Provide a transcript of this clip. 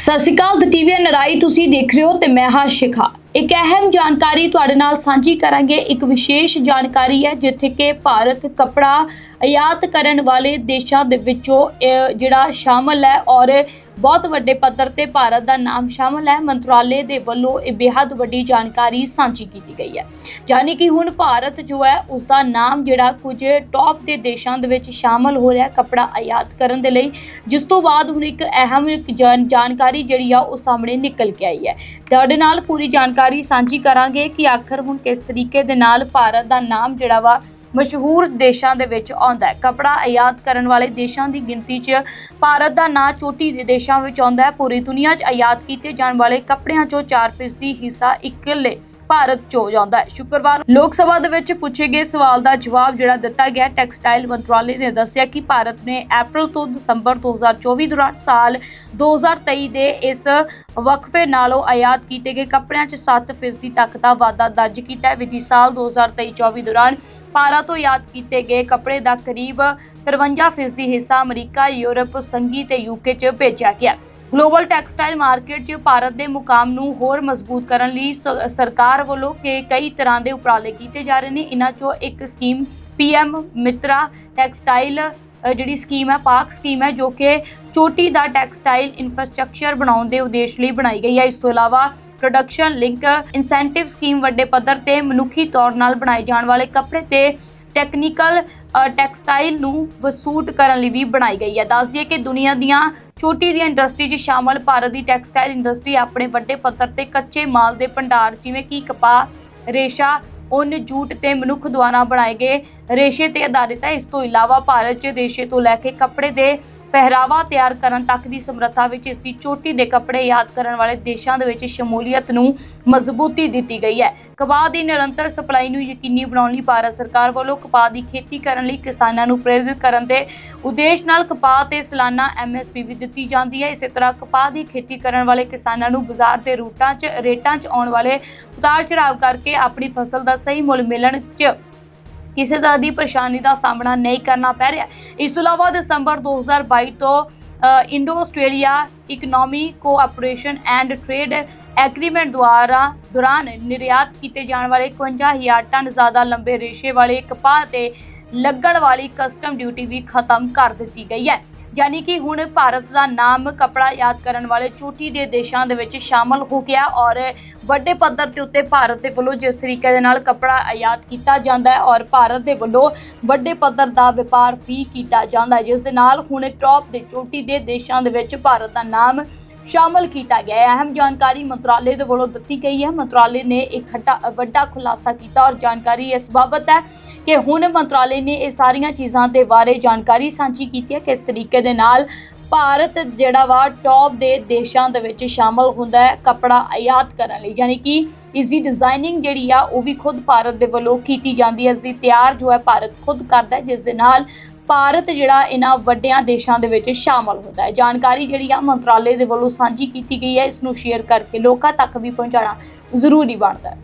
ਸਤਿ ਸ਼੍ਰੀ ਅਕਾਲ ਦ ਟੀਵੀ ਨਰਾਈ ਤੁਸੀਂ ਦੇਖ ਰਹੇ ਹੋ ਤੇ ਮੈਂ ਹਾਂ ਸ਼ਿਖਾ। ਇੱਕ ਅਹਿਮ ਜਾਣਕਾਰੀ ਤੁਹਾਡੇ ਨਾਲ ਸਾਂਝੀ ਕਰਾਂਗੇ। ਇੱਕ ਵਿਸ਼ੇਸ਼ ਜਾਣਕਾਰੀ ਹੈ ਜਿੱਥੇ ਕਿ ਭਾਰਤ ਕਪੜਾ ਆਯਾਤ ਕਰਨ ਵਾਲੇ ਦੇਸ਼ਾਂ ਦੇ ਵਿੱਚੋਂ ਜਿਹੜਾ ਸ਼ਾਮਲ ਹੈ ਔਰ ਬਹੁਤ ਵੱਡੇ ਪੱਧਰ ਤੇ ਭਾਰਤ ਦਾ ਨਾਮ ਸ਼ਾਮਲ ਹੈ। ਮੰਤਰਾਲੇ ਦੇ ਵੱਲੋਂ ਇਹ ਬੇहद ਵੱਡੀ ਜਾਣਕਾਰੀ ਸਾਂਝੀ ਕੀਤੀ ਗਈ ਹੈ। ਯਾਨੀ ਕਿ ਹੁਣ ਭਾਰਤ ਜੋ ਹੈ ਉਸ ਦਾ ਨਾਮ ਜਿਹੜਾ ਕੁਝ ਟੌਪ ਦੇ ਦੇਸ਼ਾਂ ਦੇ ਵਿੱਚ ਸ਼ਾਮਲ ਹੋ ਰਿਹਾ ਕਪੜਾ ਆਯਾਤ ਕਰਨ ਦੇ ਲਈ। ਜਿਸ ਤੋਂ ਬਾਅਦ ਹੁਣ ਇੱਕ ਅਹਿਮ ਇੱਕ ਜਾਣਕਾਰੀ ਜਿਹੜੀ ਆ, ਉਹ ਸਾਹਮਣੇ ਨਿਕਲ ਕੇ ਆਈ ਹੈ। ਤੁਹਾਡੇ ਨਾਲ ਪੂਰੀ ਜਾਣਕਾਰੀ ਸਾਂਝੀ ਕਰਾਂਗੇ ਕਿ ਆਖਰ ਹੁਣ ਕਿਸ ਤਰੀਕੇ ਦੇ ਨਾਲ ਭਾਰਤ ਦਾ ਨਾਮ ਜਿਹੜਾ ਵਾ ਮਸ਼ਹੂਰ ਦੇਸ਼ਾਂ ਦੇ ਵਿੱਚ ਆਉਂਦਾ ਹੈ। ਕਪੜਾ ਆਯਾਤ ਕਰਨ ਵਾਲੇ ਦੇਸ਼ਾਂ ਦੀ ਗਿਣਤੀ 'ਚ ਭਾਰਤ ਦਾ ਨਾਂ ਚੋਟੀ ਦੇ ਦੇਸ਼ਾਂ ਵਿੱਚ ਆਉਂਦਾ ਹੈ। ਪੂਰੀ ਦੁਨੀਆ 'ਚ ਆਯਾਤ ਕੀਤੇ ਜਾਣ ਵਾਲੇ ਕੱਪੜਿਆਂ 'ਚੋਂ 4% ਹਿੱਸਾ ਇਕੱਲੇ ਭਾਰਤ 'ਚ ਹੋ ਜਾਂਦਾ ਹੈ। ਸ਼ੁੱਕਰਵਾਰ ਲੋਕ ਸਭਾ ਦੇ ਵਿੱਚ ਪੁੱਛੇ ਗਏ ਸਵਾਲ ਦਾ ਜਵਾਬ ਜਿਹੜਾ ਦਿੱਤਾ ਗਿਆ ਟੈਕਸਟਾਈਲ ਮੰਤਰਾਲੇ ਨੇ ਦੱਸਿਆ ਕਿ ਭਾਰਤ ਨੇ ਅਪ੍ਰੈਲ ਤੋਂ ਦਸੰਬਰ 2024 ਦੌਰਾਨ ਸਾਲ 2023 ਦੇ ਇਸ ਵਕਫੇ ਨਾਲੋਂ ਆਯਾਤ ਕੀਤੇ ਗਏ ਕੱਪੜਿਆਂ 'ਚ 7% ਤੱਕ ਦਾ ਵਾਧਾ ਦਰਜ ਕੀਤਾ ਹੈ। ਵਿੱਤੀ ਸਾਲ 2023-24 ਦੌਰਾਨ ਭਾਰਤ ਤੋਂ ਆਯਾਤ ਕੀਤੇ ਗਏ ਕੱਪੜੇ ਦਾ ਕਰੀਬ 53% ਹਿੱਸਾ ਅਮਰੀਕਾ, ਯੂਰਪ, ਸੰਘੀ ਤੇ ਯੂਕੇ 'ਚ ਭੇਜਿਆ ਗਿਆ ਗਲੋਬਲ ਟੈਕਸਟਾਈਲ ਮਾਰਕੀਟ 'ਚ ਭਾਰਤ ਦੇ ਮੁਕਾਮ ਨੂੰ ਹੋਰ ਮਜ਼ਬੂਤ ਕਰਨ ਲਈ ਸ- ਸਰਕਾਰ ਵੱਲੋਂ ਕਿ ਕਈ ਤਰ੍ਹਾਂ ਦੇ ਉਪਰਾਲੇ ਕੀਤੇ ਜਾ ਰਹੇ ਨੇ। ਇਹਨਾਂ 'ਚੋਂ ਇੱਕ ਸਕੀਮ ਪੀਐਮ ਮਿੱਤਰਾ ਟੈਕਸਟਾਈਲ ਜਿਹੜੀ ਸਕੀਮ ਹੈ, ਪਾਕ ਸਕੀਮ ਹੈ, ਜੋ ਕਿ ਚੋਟੀ ਦਾ ਟੈਕਸਟਾਈਲ ਇਨਫਰਾਸਟ੍ਰਕਚਰ ਬਣਾਉਣ ਦੇ ਉਦੇਸ਼ ਲਈ ਬਣਾਈ ਗਈ ਹੈ। ਇਸ ਤੋਂ ਇਲਾਵਾ ਪ੍ਰੋਡਕਸ਼ਨ ਲਿੰਕ ਇਨਸੈਂਟਿਵ ਸਕੀਮ ਵੱਡੇ ਪੱਧਰ ਤੇ ਮਨੁੱਖੀ ਤੌਰ ਨਾਲ ਬਣਾਏ ਜਾਣ ਵਾਲੇ ਕੱਪੜੇ ਤੇ ਟੈਕਨੀਕਲ ਟੈਕਸਟਾਈਲ ਨੂੰ ਵਸੂਟ ਕਰਨ ਲਈ ਵੀ ਬਣਾਈ ਗਈ ਹੈ। ਦੱਸ ਦਈਏ ਕਿ ਦੁਨੀਆ ਦੀਆਂ ਛੋਟੀ ਦੀਆਂ ਇੰਡਸਟਰੀ 'ਚ ਸ਼ਾਮਲ ਭਾਰਤ ਦੀ ਟੈਕਸਟਾਈਲ ਇੰਡਸਟਰੀ ਆਪਣੇ ਵੱਡੇ ਪੱਧਰ ਤੇ ਕੱਚੇ ਮਾਲ ਦੇ ਭੰਡਾਰ, ਜਿਵੇਂ ਕਿ ਕਪਾਹ, ਰੇਸ਼ਾ, ਉੱਨ, ਜੂਟ ਤੇ ਮਨੁੱਖ ਦੁਆਰਾ ਬਣਾਏ ਗਏ ਰੇਸ਼ੇ ਤੇ ਆਧਾਰਿਤ ਹੈ। ਇਸ ਤੋਂ ਇਲਾਵਾ ਭਾਰਤ 'ਚ ਰੇਸ਼ੇ ਤੋਂ ਲੈ ਕੇ ਕੱਪੜੇ ਦੇ ਪਹਿਰਾਵਾ ਤਿਆਰ ਕਰਨ ਤੱਕ ਦੀ ਸਮਰੱਥਾ ਵਿੱਚ ਇਸ ਦੀ ਚੋਟੀ ਦੇ ਕੱਪੜੇ ਯਾਦ ਕਰਨ ਵਾਲੇ ਦੇਸ਼ਾਂ ਦੇ ਵਿੱਚ ਸ਼ਮੂਲੀਅਤ ਨੂੰ ਮਜ਼ਬੂਤੀ ਦਿੱਤੀ ਗਈ ਹੈ। ਕਪਾਹ ਦੀ ਨਿਰੰਤਰ ਸਪਲਾਈ ਨੂੰ ਯਕੀਨੀ ਬਣਾਉਣ ਲਈ ਭਾਰਤ ਸਰਕਾਰ ਵੱਲੋਂ ਕਪਾਹ ਦੀ ਖੇਤੀ ਕਰਨ ਲਈ ਕਿਸਾਨਾਂ ਨੂੰ ਪ੍ਰੇਰਿਤ ਕਰਨ ਦੇ ਉਦੇਸ਼ ਨਾਲ ਕਪਾਹ ਤੇ ਸਾਲਾਨਾ ਐਮਐਸਪੀ ਵੀ ਦਿੱਤੀ ਜਾਂਦੀ ਹੈ। ਇਸੇ ਤਰ੍ਹਾਂ ਕਪਾਹ ਦੀ ਖੇਤੀ ਕਰਨ ਵਾਲੇ ਕਿਸਾਨਾਂ ਨੂੰ ਬਾਜ਼ਾਰ ਦੇ ਰੂਟਾਂ 'ਚ, ਰੇਟਾਂ 'ਚ ਆਉਣ ਵਾਲੇ ਉਤਾਰ ਚੜਾਵ ਕਰਕੇ ਆਪਣੀ ਫਸਲ ਦਾ ਸਹੀ ਮੁੱਲ ਮਿਲਣ 'ਚ ਕਿਸੇ ਤਰ੍ਹਾਂ ਦੀ ਪਰੇਸ਼ਾਨੀ ਦਾ ਸਾਹਮਣਾ ਨਹੀਂ ਕਰਨਾ ਪੈ ਰਿਹਾ। ਇਸ ਤੋਂ ਇਲਾਵਾ ਦਸੰਬਰ 2022 ਤੋਂ Indo Australia economy cooperation and trade agreement ਦੁਆਰਾ ਦੌਰਾਨ ਨਿਰਯਾਤ ਕੀਤੇ ਜਾਣ ਵਾਲੇ 51000 ਟਨ ਜ਼ਿਆਦਾ ਲੰਬੇ ਰੇਸ਼ੇ ਵਾਲੇ ਕਪਾਹ ਤੇ ਲੱਗਣ ਵਾਲੀ ਕਸਟਮ ਡਿਊਟੀ ਵੀ ਖਤਮ ਕਰ ਦਿੱਤੀ ਗਈ ਹੈ। ਯਾਨੀ ਕਿ ਹੁਣ ਭਾਰਤ ਦਾ ਨਾਮ ਕਪੜਾ ਯਾਦ ਕਰਨ ਵਾਲੇ ਚੋਟੀ ਦੇ ਦੇਸ਼ਾਂ ਦੇ ਵਿੱਚ ਸ਼ਾਮਲ ਹੋ ਗਿਆ ਔਰ ਵੱਡੇ ਪੱਧਰ ਦੇ ਉੱਤੇ ਭਾਰਤ ਦੇ ਵੱਲੋਂ ਜਿਸ ਤਰੀਕੇ ਦੇ ਨਾਲ ਕਪੜਾ ਆਯਾਤ ਕੀਤਾ ਜਾਂਦਾ ਹੈ ਔਰ ਭਾਰਤ ਦੇ ਵੱਲੋਂ ਵੱਡੇ ਪੱਧਰ ਦਾ ਵਪਾਰ ਵੀ ਕੀਤਾ ਜਾਂਦਾ ਹੈ, ਜਿਸ ਦੇ ਨਾਲ ਹੁਣ ਟੌਪ ਦੇ ਚੋਟੀ ਦੇ ਦੇਸ਼ਾਂ ਦੇ ਵਿੱਚ ਭਾਰਤ ਦਾ ਨਾਮ ਸ਼ਾਮਲ ਕੀਤਾ ਗਿਆ ਹੈ। ਅਹਿਮ ਜਾਣਕਾਰੀ ਮੰਤਰਾਲੇ ਦੇ ਵੱਲੋਂ ਦਿੱਤੀ ਗਈ ਹੈ। ਮੰਤਰਾਲੇ ਨੇ ਇੱਕ ਖੱਟਾ ਵੱਡਾ ਖੁਲਾਸਾ ਕੀਤਾ ਔਰ ਜਾਣਕਾਰੀ ਇਸ ਬਾਬਤ ਹੈ ਕਿ ਹੁਣ ਮੰਤਰਾਲੇ ਨੇ ਇਹ ਸਾਰੀਆਂ ਚੀਜ਼ਾਂ ਦੇ ਬਾਰੇ ਜਾਣਕਾਰੀ ਸਾਂਝੀ ਕੀਤੀ ਹੈ ਕਿਸ ਤਰੀਕੇ ਦੇ ਨਾਲ ਭਾਰਤ ਜਿਹੜਾ ਵਾ ਟੌਪ ਦੇ ਦੇਸ਼ਾਂ ਦੇ ਵਿੱਚ ਸ਼ਾਮਲ ਹੁੰਦਾ ਹੈ ਕਪੜਾ ਆਯਾਤ ਕਰਨ ਲਈ। ਯਾਨੀ ਕਿ ਇਸ ਦੀ ਡਿਜ਼ਾਈਨਿੰਗ ਜਿਹੜੀ ਆ ਉਹ ਵੀ ਖੁਦ ਭਾਰਤ ਦੇ ਵੱਲੋਂ ਕੀਤੀ ਜਾਂਦੀ ਹੈ। ਇਸ ਤਿਆਰ ਜੋ ਹੈ ਭਾਰਤ ਖੁਦ ਕਰਦਾ ਹੈ, ਜਿਸ ਦੇ ਨਾਲ ਭਾਰਤ ਜਿਹੜਾ ਇਹਨਾਂ ਵੱਡਿਆਂ ਦੇਸ਼ਾਂ ਦੇ ਵਿੱਚ ਸ਼ਾਮਲ ਹੁੰਦਾ ਹੈ। ਜਾਣਕਾਰੀ ਜਿਹੜੀ ਆ ਮੰਤਰਾਲੇ ਦੇ ਵੱਲੋਂ ਸਾਂਝੀ ਕੀਤੀ ਗਈ ਹੈ। ਇਸ ਨੂੰ ਸ਼ੇਅਰ ਕਰਕੇ ਲੋਕਾਂ ਤੱਕ ਵੀ ਪਹੁੰਚਾਉਣਾ ਜ਼ਰੂਰੀ ਬਣਦਾ ਹੈ।